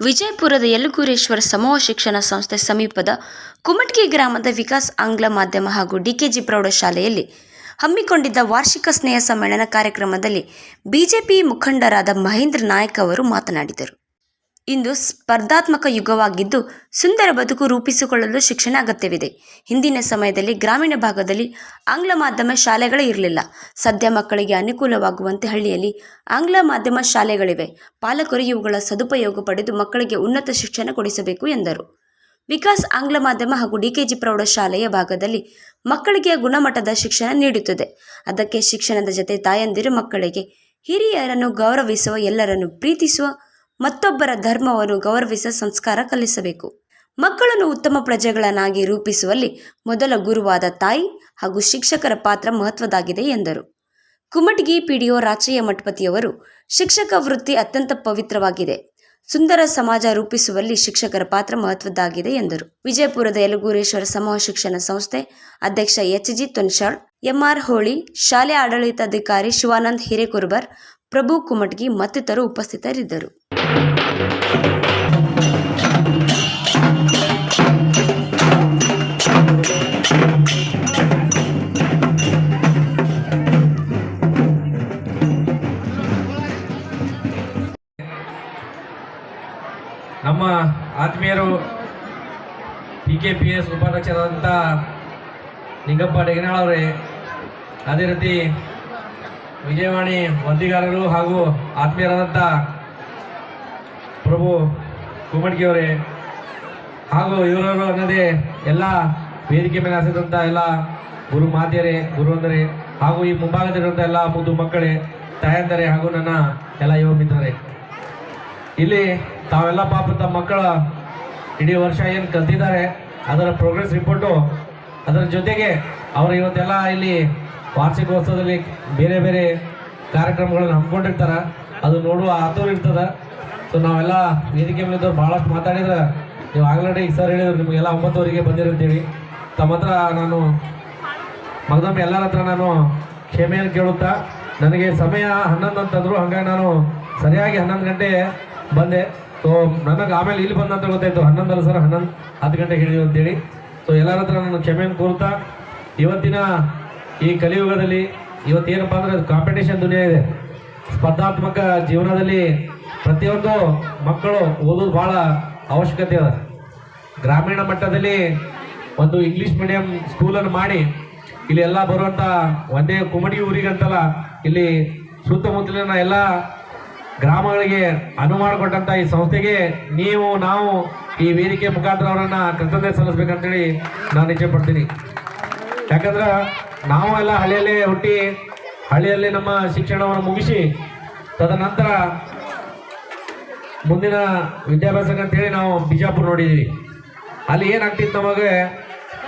ವಿಜಯಪುರದ ಯಲ್ಲುಗೂರೇಶ್ವರ ಸಮೂಹ ಶಿಕ್ಷಣ ಸಂಸ್ಥೆ ಸಮೀಪದ ಕುಮಟ್ಗಿ ಗ್ರಾಮದ ವಿಕಾಸ್ ಆಂಗ್ಲ ಮಾಧ್ಯಮ ಹಾಗೂ ಡಿಕೆಜಿ ಪ್ರೌಢಶಾಲೆಯಲ್ಲಿ ಹಮ್ಮಿಕೊಂಡಿದ್ದ ವಾರ್ಷಿಕ ಸ್ನೇಹ ಸಮ್ಮೇಳನ ಕಾರ್ಯಕ್ರಮದಲ್ಲಿ ಬಿಜೆಪಿ ಮುಖಂಡರಾದ ಮಹೇಂದ್ರ ನಾಯಕ್ ಅವರು ಮಾತನಾಡಿದರು. ಇಂದು ಸ್ಪರ್ಧಾತ್ಮಕ ಯುಗವಾಗಿದ್ದು ಸುಂದರ ಬದುಕು ರೂಪಿಸಿಕೊಳ್ಳಲು ಶಿಕ್ಷಣ ಅಗತ್ಯವಿದೆ. ಹಿಂದಿನ ಸಮಯದಲ್ಲಿ ಗ್ರಾಮೀಣ ಭಾಗದಲ್ಲಿ ಆಂಗ್ಲ ಮಾಧ್ಯಮ ಶಾಲೆಗಳೇ ಇರಲಿಲ್ಲ. ಸದ್ಯ ಮಕ್ಕಳಿಗೆ ಅನುಕೂಲವಾಗುವಂತೆ ಹಳ್ಳಿಯಲ್ಲಿ ಆಂಗ್ಲ ಮಾಧ್ಯಮ ಶಾಲೆಗಳಿವೆ. ಪಾಲಕರು ಇವುಗಳ ಸದುಪಯೋಗ ಪಡೆದು ಮಕ್ಕಳಿಗೆ ಉನ್ನತ ಶಿಕ್ಷಣ ಕೊಡಿಸಬೇಕು ಎಂದರು. ವಿಕಾಸ್ ಆಂಗ್ಲ ಮಾಧ್ಯಮ ಹಾಗೂ ಡಿಕೆಜಿ ಪ್ರೌಢಶಾಲೆಯ ಭಾಗದಲ್ಲಿ ಮಕ್ಕಳಿಗೆ ಗುಣಮಟ್ಟದ ಶಿಕ್ಷಣ ನೀಡುತ್ತದೆ. ಅದಕ್ಕೆ ಶಿಕ್ಷಣದ ಜೊತೆ ತಾಯಂದಿರು ಮಕ್ಕಳಿಗೆ ಹಿರಿಯರನ್ನು ಗೌರವಿಸುವ ಎಲ್ಲರನ್ನು ಪ್ರೀತಿಸುವ ಮತ್ತೊಬ್ಬರ ಧರ್ಮವನ್ನು ಗೌರವಿಸುವ ಸಂಸ್ಕಾರ ಕಲಿಸಬೇಕು. ಮಕ್ಕಳನ್ನು ಉತ್ತಮ ಪ್ರಜೆಗಳನ್ನಾಗಿ ರೂಪಿಸುವಲ್ಲಿ ಮೊದಲ ಗುರುವಾದ ತಾಯಿ ಹಾಗೂ ಶಿಕ್ಷಕರ ಪಾತ್ರ ಮಹತ್ವದಾಗಿದೆ ಎಂದರು. ಕುಮಟಗಿ ಪಿಡಿಒ ರಾಚಯ್ಯ ಮಠಪತಿಯವರು ಶಿಕ್ಷಕ ವೃತ್ತಿ ಅತ್ಯಂತ ಪವಿತ್ರವಾಗಿದೆ. ಸುಂದರ ಸಮಾಜ ರೂಪಿಸುವಲ್ಲಿ ಶಿಕ್ಷಕರ ಪಾತ್ರ ಮಹತ್ವದ್ದಾಗಿದೆ ಎಂದರು. ವಿಜಯಪುರದ ಯಲಗೂರೇಶ್ವರ ಸಮೂಹ ಶಿಕ್ಷಣ ಸಂಸ್ಥೆ ಅಧ್ಯಕ್ಷ H G Tunshal, MR Holi, ಶಾಲೆ ಆಡಳಿತಾಧಿಕಾರಿ ಶಿವಾನಂದ್ ಹಿರೇಕುರ್ಬರ್, ಪ್ರಭು ಕುಮಟ್ಗಿ ಮತ್ತಿತರರು ಉಪಸ್ಥಿತರಿದ್ದರು. ನಮ್ಮ ಆತ್ಮೀಯರು ಪಿ ಕೆ ಪಿ ಎಸ್ ಉಪಾಧ್ಯಕ್ಷರಾದಂಥ ನಿಂಗಪ್ಪ ಅವರೇ, ಅದೇ ರೀತಿ ವಿಜಯವಾಣಿ ವರದಿಗಾರರು ಹಾಗೂ ಆತ್ಮೀಯರಾದಂಥ ಪ್ರಭು ಕುಮಟ್ಗಿ ಅವರೇ ಹಾಗೂ ಇವರವರು ಅನ್ನದೇ ಎಲ್ಲ ವೇದಿಕೆ ಮೇಲೆ ಹಸಿದಂಥ ಎಲ್ಲ ಗುರು ಮಾತೆಯರೇ ಗುರುವಂದರೆ ಹಾಗೂ ಈ ಮುಂಭಾಗದಲ್ಲಿರುವಂಥ ಎಲ್ಲ ಮುದ್ದು ಮಕ್ಕಳೇ, ತಾಯಂದರೆ ಹಾಗೂ ನನ್ನ ಎಲ್ಲ ಯುವ ಮಿತ್ರರೇ. ಇಲ್ಲಿ ತಾವೆಲ್ಲ ಪಾಪ ತಮ್ಮ ಮಕ್ಕಳ ಇಡೀ ವರ್ಷ ಏನು ಕಲ್ತಿದ್ದಾರೆ, ಅದರ ಪ್ರೋಗ್ರೆಸ್ ರಿಪೋರ್ಟು ಅದರ ಜೊತೆಗೆ ಅವರು ಇವತ್ತೆಲ್ಲ ಇಲ್ಲಿ ವಾರ್ಷಿಕೋತ್ಸವದಲ್ಲಿ ಬೇರೆ ಬೇರೆ ಕಾರ್ಯಕ್ರಮಗಳನ್ನು ಹಮ್ಮಿಕೊಂಡಿರ್ತಾರೆ. ಅದು ನೋಡುವ ಆತುರ ಇರ್ತದೆ ಸೊ ನಾವೆಲ್ಲ ವೇದಿಕೆ ಮೇಲಿದ್ದವ್ರು ಭಾಳಷ್ಟು ಮಾತಾಡಿದ್ರೆ ನೀವು ಆಲ್ರೆಡಿ ಸರ್ ಹೇಳಿದ್ರು ನಿಮಗೆಲ್ಲ ಒಂಬತ್ತುವರೆಗೆ ಬಂದಿರಂತೇಳಿ ತಮ್ಮ ಹತ್ರ ನಾನು ಮಗದೊಮ್ಮೆ ಎಲ್ಲರ ಹತ್ರ ನಾನು ಕ್ಷಮೆಯನ್ನು ಕೇಳುತ್ತಾ, ನನಗೆ ಸಮಯ ಹನ್ನೊಂದು ಅಂತಂದರು ಹಂಗಾಗಿ ನಾನು ಸರಿಯಾಗಿ ಹನ್ನೊಂದು ಗಂಟೆ ಬಂದೆ. ಸೊ ನನಗೆ ಆಮೇಲೆ ಇಲ್ಲಿ ಬಂದಂತ ಗೊತ್ತಾಯ್ತು, ಹನ್ನೊಂದಲ್ಲ ಸರ್ ಹನ್ನೊಂದು, ಹತ್ತು ಗಂಟೆಗೆ ಹೇಳಿದ್ರು ಅಂತೇಳಿ. ಸೊ ಎಲ್ಲರ ಹತ್ರ ನಾನು ಕ್ಷಮೆಯನ್ನು ಕೋರುತ್ತಾ, ಇವತ್ತಿನ ಈ ಕಲಿಯುಗದಲ್ಲಿ ಇವತ್ತೇನಪ್ಪ ಅಂದರೆ ಕಾಂಪಿಟೇಷನ್ ದುನಿಯಾ ಇದೆ. ಸ್ಪರ್ಧಾತ್ಮಕ ಜೀವನದಲ್ಲಿ ಪ್ರತಿಯೊಂದು ಮಕ್ಕಳು ಓದೋದು ಭಾಳ ಅವಶ್ಯಕತೆ ಅದ. ಗ್ರಾಮೀಣ ಮಟ್ಟದಲ್ಲಿ ಒಂದು ಇಂಗ್ಲಿಷ್ ಮೀಡಿಯಂ ಸ್ಕೂಲನ್ನು ಮಾಡಿ, ಇಲ್ಲಿ ಎಲ್ಲ ಬರುವಂಥ ಒಂದೇ ಕುಮಡಿ ಊರಿಗಂತಲ್ಲ, ಇಲ್ಲಿ ಸುತ್ತಮುತ್ತಲಿನ ಎಲ್ಲ ಗ್ರಾಮಗಳಿಗೆ ಅನುವು ಮಾಡಿಕೊಟ್ಟಂಥ ಈ ಸಂಸ್ಥೆಗೆ ನೀವು, ನಾವು ಈ ವೇದಿಕೆ ಮುಖಾಂತರ ಅವರನ್ನು ಕೃತಜ್ಞತೆ ಸಲ್ಲಿಸ್ಬೇಕಂತೇಳಿ ನಾನು ಇಚ್ಛೆ ಪಡ್ತೀನಿ. ಯಾಕಂದ್ರೆ ನಾವು ಎಲ್ಲ ಹಳ್ಳಿಯಲ್ಲೇ ಹುಟ್ಟಿ, ಹಳ್ಳಿಯಲ್ಲಿ ನಮ್ಮ ಶಿಕ್ಷಣವನ್ನು ಮುಗಿಸಿ, ತದನಂತರ ಮುಂದಿನ ವಿದ್ಯಾಭ್ಯಾಸಕ್ಕೆ ಅಂತೇಳಿ ನಾವು ಬಿಜಾಪುರ ನೋಡಿದ್ದೀವಿ ಅಲ್ಲಿ ಏನಾಗ್ತಿತ್ತು ನಮಗೆ?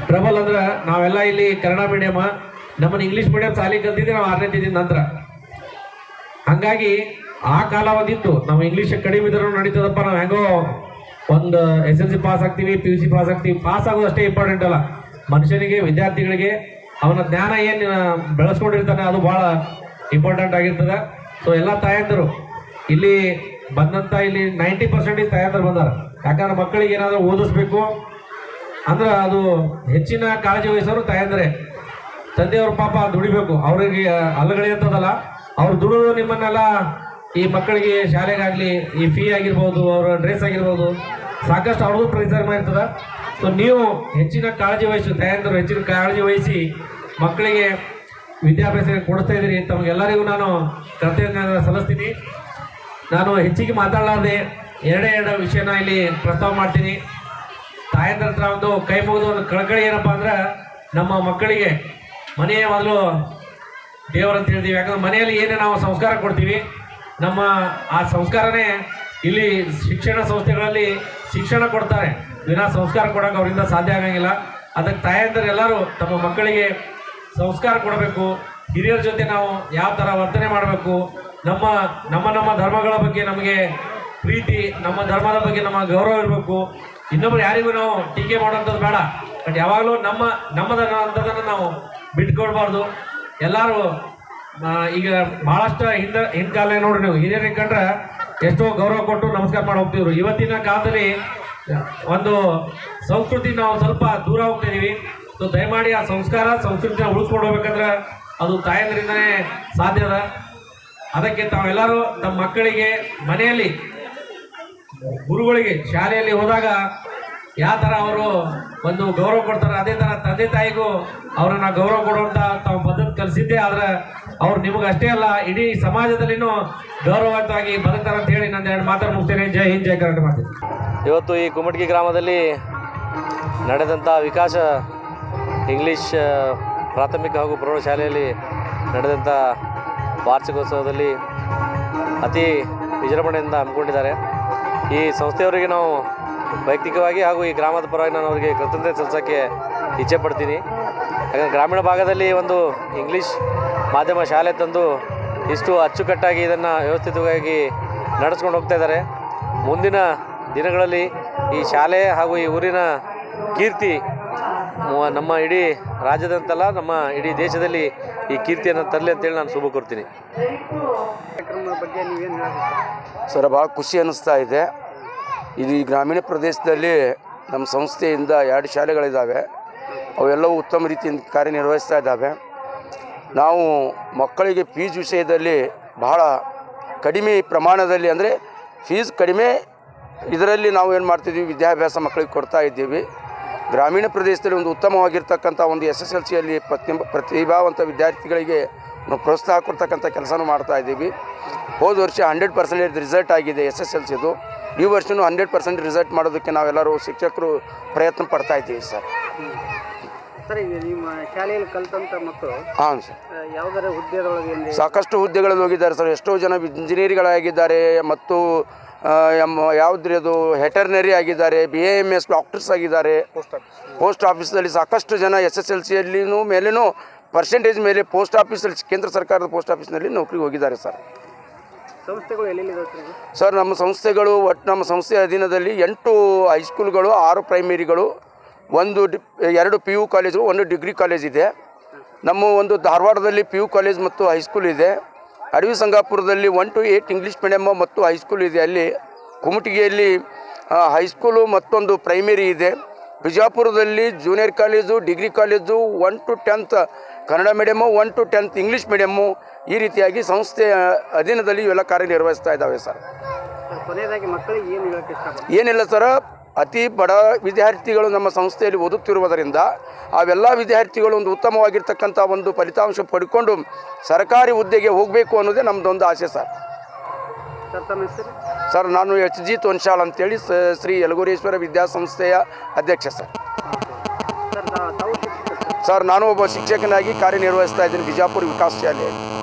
ಟ್ರಬಲ್ ಅಂದ್ರೆ ನಾವೆಲ್ಲ ಇಲ್ಲಿ ಕನ್ನಡ ಮೀಡಿಯಮ ನಮ್ಮನ್ನು ಇಂಗ್ಲೀಷ್ ಮೀಡಿಯಂ ಶಾಲೆ ಕಲ್ತಿದ್ದೆ ನಾವು ಆರನೇ ತಿದ್ದಿದ ನಂತರ. ಹಂಗಾಗಿ ಆ ಕಾಲಾವಧಿತ್ತು. ನಾವು ಇಂಗ್ಲೀಷ್ ಕಡಿಮೆ ಇದ್ರೂ ನಡೀತದಪ್ಪ, ನಾವು ಹೆಂಗೋ ಒಂದು ಎಸ್ ಎಲ್ ಸಿ ಪಾಸ್ ಆಗ್ತೀವಿ ಪಿ ಯು ಸಿ ಪಾಸ್ ಆಗ್ತೀವಿ ಪಾಸ್ ಆಗೋದು ಅಷ್ಟೇ ಇಂಪಾರ್ಟೆಂಟ್ ಅಲ್ಲ. ಮನುಷ್ಯನಿಗೆ, ವಿದ್ಯಾರ್ಥಿಗಳಿಗೆ ಅವನ ಜ್ಞಾನ ಏನು ಬೆಳೆಸ್ಕೊಂಡಿರ್ತಾನೆ ಅದು ಭಾಳ ಇಂಪಾರ್ಟೆಂಟ್ ಆಗಿರ್ತದೆ. ಸೊ ಎಲ್ಲ ತಾಯಂದರು, ಇಲ್ಲಿ ಬಂದಂಥ ಇಲ್ಲಿ ನೈಂಟಿ ಪರ್ಸೆಂಟೇಜ್ ತಯಾರ ಬಂದಾರ. ಯಾಕಂದ್ರೆ ಮಕ್ಕಳಿಗೆ ಏನಾದರೂ ಓದಿಸ್ಬೇಕು, ಅಂದ್ರೆ ಅದು ಹೆಚ್ಚಿನ ಕಾಳಜಿ ವಹಿಸೋರು ತಾಯಂದರೆ ತಂದೆಯವ್ರ ಪಾಪ ದುಡಿಬೇಕು. ಅವ್ರಿಗೆ ಅಲ್ಲಗಳಿ ಅಂತದಲ್ಲ, ಅವ್ರು ದುಡಿದು ನಿಮ್ಮನ್ನೆಲ್ಲ ಈ ಮಕ್ಕಳಿಗೆ ಶಾಲೆಗಾಗಲಿ, ಈ ಫೀ ಆಗಿರ್ಬೋದು, ಅವರ ಡ್ರೆಸ್ ಆಗಿರ್ಬೋದು, ಸಾಕಷ್ಟು ಅವ್ರದ್ದು ಪರಿಶ್ರಮ ಇರ್ತದೆ ಸೊ ನೀವು ಹೆಚ್ಚಿನ ಕಾಳಜಿ ವಹಿಸಿ ತಾಯಂದರು ಹೆಚ್ಚಿನ ಕಾಳಜಿ ವಹಿಸಿ ಮಕ್ಕಳಿಗೆ ವಿದ್ಯಾಭ್ಯಾಸ ಕೊಡಿಸ್ತಾ ಇದ್ದೀರಿ ತಮಗೆಲ್ಲರಿಗೂ ನಾನು ಕೃತಜ್ಞತೆ ಸಲ್ಲಿಸ್ತೀನಿ. ನಾನು ಹೆಚ್ಚಿಗೆ ಮಾತಾಡಲಾರ್ದೆ ಎರಡೇ ಎರಡು ವಿಷಯನ ಇಲ್ಲಿ ಪ್ರಸ್ತಾವ ಮಾಡ್ತೀನಿ. ತಾಯಂದ್ರ ಹತ್ರ ಒಂದು ಕೈ ಮುಗಿದು ಒಂದು ಕಳಕಳಿ ಏನಪ್ಪ ಅಂದ್ರೆ ನಮ್ಮ ಮಕ್ಕಳಿಗೆ ಮನೆಯ ಮೊದಲು ದೇವರಂತ ಹೇಳ್ತೀವಿ. ಯಾಕಂದ್ರೆ ಮನೆಯಲ್ಲಿ ಏನೇ ನಾವು ಸಂಸ್ಕಾರ ಕೊಡ್ತೀವಿ, ನಮ್ಮ ಆ ಸಂಸ್ಕಾರನೇ ಇಲ್ಲಿ ಶಿಕ್ಷಣ ಸಂಸ್ಥೆಗಳಲ್ಲಿ ಶಿಕ್ಷಣ ಕೊಡ್ತಾರೆ. ವಿನಾ ಸಂಸ್ಕಾರ ಕೊಡೋಕೆ ಅವರಿಂದ ಸಾಧ್ಯ ಆಗಂಗಿಲ್ಲ. ಅದಕ್ಕೆ ತಾಯಂದರೆಲ್ಲರೂ ತಮ್ಮ ಮಕ್ಕಳಿಗೆ ಸಂಸ್ಕಾರ ಕೊಡಬೇಕು. ಹಿರಿಯರ ಜೊತೆ ನಾವು ಯಾವ ಥರ ವರ್ತನೆ ಮಾಡಬೇಕು ನಮ್ಮ ನಮ್ಮ ನಮ್ಮ ಧರ್ಮಗಳ ಬಗ್ಗೆ ನಮಗೆ ಪ್ರೀತಿ, ನಮ್ಮ ಧರ್ಮದ ಬಗ್ಗೆ ನಮ್ಮ ಗೌರವ ಇರಬೇಕು. ಇನ್ನೊಬ್ರು ಯಾರಿಗೂ ನಾವು ಟೀಕೆ ಮಾಡೋಂಥದ್ದು ಬೇಡ. ಬಟ್ ಯಾವಾಗಲೂ ನಮ್ಮ, ನಮ್ಮದ ಅಂಥದ್ದನ್ನು ನಾವು ಬಿಟ್ಕೊಡ್ಬಾರ್ದು. ಎಲ್ಲರೂ ಈಗ ಭಾಳಷ್ಟು ಹಿಂದೆ ಹಿಂದ ನೋಡ್ರಿ ನೀವು. ಹಿರಿಯರಿಗೆ ಕಂಡ್ರೆ ಎಷ್ಟೋ ಗೌರವ ಕೊಟ್ಟು ನಮಸ್ಕಾರ ಮಾಡಿ ಹೋಗ್ತಿದ್ರು. ಇವತ್ತಿನ ಕಾಲದಲ್ಲಿ ಒಂದು ಸಂಸ್ಕೃತಿ ನಾವು ಸ್ವಲ್ಪ ದೂರ ಹೋಗ್ತಿದ್ದೀವಿ ಸೊ ದಯಮಾಡಿ ಆ ಸಂಸ್ಕಾರ, ಸಂಸ್ಕೃತಿನ ಉಳಿಸ್ಕೊಂಡು ಹೋಗ್ಬೇಕಂದ್ರೆ ಅದು ತಾಯಂದ್ರಿಂದನೇ ಸಾಧ್ಯದ ಅದಕ್ಕೆ ತಾವೆಲ್ಲರೂ ನಮ್ಮ ಮಕ್ಕಳಿಗೆ ಮನೆಯಲ್ಲಿ, ಗುರುಗಳಿಗೆ, ಶಾಲೆಯಲ್ಲಿ ಹೋದಾಗ ಯಾವ ಥರ ಅವರು ಒಂದು ಗೌರವ ಕೊಡ್ತಾರೆ ಅದೇ ಥರ ತಂದೆ ತಾಯಿಗೂ ಅವರನ್ನ ಗೌರವ ಕೊಡುವಂಥ ತಾವು ಪದ್ಧತಿ ಕಲಿಸಿದ್ದೆ. ಆದರೆ ಅವ್ರು ನಿಮಗೆ ಅಷ್ಟೇ ಅಲ್ಲ, ಇಡೀ ಸಮಾಜದಲ್ಲಿನೂ ಗೌರವಯುತವಾಗಿ ಬದುಕ್ತಾರೆ ಅಂತ ಹೇಳಿ ನಾನು ಎರಡು ಮಾತಾಡಿ ಮುಗ್ತೇನೆ ಜೈ ಹಿಂದ್, ಜೈ ಕರ್ನಾಟಕ ಮಾಡ್ತೀನಿ ಇವತ್ತು ಈ ಕುಮಟಗಿ ಗ್ರಾಮದಲ್ಲಿ ನಡೆದಂಥ ವಿಕಾಸ ಇಂಗ್ಲೀಷ್ ಪ್ರಾಥಮಿಕ ಹಾಗೂ ಪ್ರೌಢಶಾಲೆಯಲ್ಲಿ ನಡೆದಂಥ ವಾರ್ಷಿಕೋತ್ಸವದಲ್ಲಿ ಅತಿ ವಿಜೃಂಭಣೆಯಿಂದ ಹಮ್ಮಿಕೊಂಡಿದ್ದಾರೆ. ಈ ಸಂಸ್ಥೆಯವರಿಗೆ ನಾವು ವೈಯಕ್ತಿಕವಾಗಿ ಹಾಗೂ ಈ ಗ್ರಾಮದ ಪರವಾಗಿ ನಾನು ಅವರಿಗೆ ಕೃತಜ್ಞತೆ ಸಲ್ಲಿಸೋಕ್ಕೆ ಇಚ್ಛೆ ಪಡ್ತೀನಿ. ಯಾಕಂದರೆ ಗ್ರಾಮೀಣ ಭಾಗದಲ್ಲಿ ಒಂದು ಇಂಗ್ಲೀಷ್ ಮಾಧ್ಯಮ ಶಾಲೆ ತಂದು ಇಷ್ಟು ಅಚ್ಚುಕಟ್ಟಾಗಿ ಇದನ್ನು ವ್ಯವಸ್ಥಿತವಾಗಿ ನಡೆಸ್ಕೊಂಡು ಹೋಗ್ತಾ ಇದ್ದಾರೆ. ಮುಂದಿನ ದಿನಗಳಲ್ಲಿ ಈ ಶಾಲೆ ಹಾಗೂ ಈ ಊರಿನ ಕೀರ್ತಿ, ನಮ್ಮ ಇಡೀ ರಾಜ್ಯದಂತಲ್ಲ, ನಮ್ಮ ಇಡೀ ದೇಶದಲ್ಲಿ ಈ ಕೀರ್ತಿಯನ್ನು ತರಲಿ ಅಂತೇಳಿ ನಾನು ಶುಭ ಕೊಡ್ತೀನಿ ಸರ್, ಭಾಳ ಖುಷಿ ಅನ್ನಿಸ್ತಾ ಇದೆ. ಇದು ಈ ಗ್ರಾಮೀಣ ಪ್ರದೇಶದಲ್ಲಿ ನಮ್ಮ ಸಂಸ್ಥೆಯಿಂದ ಎರಡು ಶಾಲೆಗಳಿದ್ದಾವೆ ಅವೆಲ್ಲವೂ ಉತ್ತಮ ರೀತಿಯಿಂದ ಕಾರ್ಯನಿರ್ವಹಿಸ್ತಾ ಇದ್ದಾವೆ ನಾವು ಮಕ್ಕಳಿಗೆ ಫೀಸ್ ವಿಷಯದಲ್ಲಿ ಬಹಳ ಕಡಿಮೆ ಪ್ರಮಾಣದಲ್ಲಿ, ಅಂದರೆ ಫೀಸ್ ಕಡಿಮೆ ಇದರಲ್ಲಿ ನಾವು ಏನು ಮಾಡ್ತಿದ್ದೀವಿ ವಿದ್ಯಾಭ್ಯಾಸ ಮಕ್ಕಳಿಗೆ ಕೊಡ್ತಾ ಇದ್ದೀವಿ. ಗ್ರಾಮೀಣ ಪ್ರದೇಶದಲ್ಲಿ ಒಂದು ಉತ್ತಮವಾಗಿರ್ತಕ್ಕಂಥ ಒಂದು ಎಸ್ ಎಸ್ ಎಲ್ ಸಿಯಲ್ಲಿ ಪ್ರತಿ ಪ್ರತಿಭಾವಂತ ವಿದ್ಯಾರ್ಥಿಗಳಿಗೆ ನಾವು ಪ್ರೋತ್ಸಾಹ ಕೊಡ್ತಕ್ಕಂಥ ಕೆಲಸನೂ ಮಾಡ್ತಾ ಇದ್ದೀವಿ. ಹೋದ ವರ್ಷ ಹಂಡ್ರೆಡ್ ಪರ್ಸೆಂಟೇಜ್ ರಿಸಲ್ಟ್ ಆಗಿದೆ ಎಸ್ ಎಸ್ ಎಲ್ ಸಿದು ಈ ವರ್ಷವೂ ಹಂಡ್ರೆಡ್ ಪರ್ಸೆಂಟ್ ರಿಸಲ್ಟ್ ಮಾಡೋದಕ್ಕೆ ನಾವೆಲ್ಲರೂ ಶಿಕ್ಷಕರು ಪ್ರಯತ್ನ ಪಡ್ತಾ ಇದ್ದೀವಿ ಸರ್. ಸರ್ ನಿಮ್ಮ ಶಾಲೆಯಲ್ಲಿ ಕಲಿತಂಥ ಮಕ್ಕಳು ಹಾಂ ಸರ್. ಯಾವುದರ ಸಾಕಷ್ಟು ಹುದ್ದೆಗಳಲ್ಲಿ ಹೋಗಿದ್ದಾರೆ ಸರ್. ಎಷ್ಟೋ ಜನ ಇಂಜಿನಿಯರ್ಗಳಾಗಿದ್ದಾರೆ ಮತ್ತು ಎಂ ಯಾವುದ್ರಿ ಅದು? ಹೆಟರ್ನರಿ ಆಗಿದ್ದಾರೆ B A M S doctors ಆಗಿದ್ದಾರೆ. ಪೋಸ್ಟ್ ಆಫೀಸಲ್ಲಿ ಸಾಕಷ್ಟು ಜನ ಎಸ್ ಎಸ್ ಎಲ್ ಸಿಯಲ್ಲಿನೂ ಮೇಲೇನೂ ಪರ್ಸೆಂಟೇಜ್ ಮೇಲೆ ಪೋಸ್ಟ್ ಆಫೀಸಲ್ಲಿ ಕೇಂದ್ರ ಸರ್ಕಾರದ ಪೋಸ್ಟ್ ಆಫೀಸ್ನಲ್ಲಿ ನೌಕರಿಗೆ ಹೋಗಿದ್ದಾರೆ ಸರ್. ಸರ್ ನಮ್ಮ ಸಂಸ್ಥೆಗಳು ಒಟ್ಟು ನಮ್ಮ ಸಂಸ್ಥೆ ಅಧೀನದಲ್ಲಿ ಎಂಟು ಹೈಸ್ಕೂಲ್ಗಳು ಆರು ಪ್ರೈಮರಿಗಳು ಒಂದು ಡಿ ಎರಡು ಪಿ ಯು ಕಾಲೇಜು ಒಂದು ಡಿಗ್ರಿ ಕಾಲೇಜ್ ಇದೆ. ನಮ್ಮ ಒಂದು ಧಾರವಾಡದಲ್ಲಿ ಪಿ ಯು ಕಾಲೇಜ್ ಮತ್ತು ಹೈಸ್ಕೂಲ್ ಇದೆ. ಅಡವಿ ಸಂಗಾಪುರದಲ್ಲಿ one to eight English medium ಮತ್ತು ಹೈಸ್ಕೂಲ್ ಇದೆ. ಅಲ್ಲಿ ಕುಮಟಿಗೆಯಲ್ಲಿ ಹೈಸ್ಕೂಲು ಮತ್ತೊಂದು ಪ್ರೈಮರಿ ಇದೆ. ಬಿಜಾಪುರದಲ್ಲಿ junior college degree college one to tenth Kannada medium one to tenth English medium ಈ ರೀತಿಯಾಗಿ ಸಂಸ್ಥೆಯ ಅಧೀನದಲ್ಲಿ ಇವೆಲ್ಲ ಕಾರ್ಯನಿರ್ವಹಿಸ್ತಾ ಇದ್ದಾವೆ ಸರ್. ಕೊನೆಯದಾಗಿ ಮಕ್ಕಳಿಗೆ ಏನು ಏನಿಲ್ಲ ಸರ ಅತಿ ಬಡ ವಿದ್ಯಾರ್ಥಿಗಳು ನಮ್ಮ ಸಂಸ್ಥೆಯಲ್ಲಿ ಓದುತ್ತಿರುವುದರಿಂದ ಅವೆಲ್ಲ ವಿದ್ಯಾರ್ಥಿಗಳು ಒಂದು ಉತ್ತಮವಾಗಿರ್ತಕ್ಕಂಥ ಒಂದು ಫಲಿತಾಂಶ ಪಡ್ಕೊಂಡು ಸರ್ಕಾರಿ ಹುದ್ದೆಗೆ ಹೋಗಬೇಕು ಅನ್ನೋದೇ ನಮ್ಮದೊಂದು ಆಸೆ ಸರ್. ಸರ್ ನಾನು ಎಚ್ ಜಿ ತೊನ್ಶಾಲ್ ಅಂತೇಳಿ ಸ ಶ್ರೀ ಯಲಗುರೇಶ್ವರ ವಿದ್ಯಾಸಂಸ್ಥೆಯ ಅಧ್ಯಕ್ಷ ಸರ್? ಸರ್ ನಾನು ಒಬ್ಬ ಶಿಕ್ಷಕನಾಗಿ ಕಾರ್ಯನಿರ್ವಹಿಸ್ತಾ ಇದ್ದೀನಿ ಬಿಜಾಪುರ ವಿಕಾಸ್ ಶಾಲೆಯಲ್ಲಿ.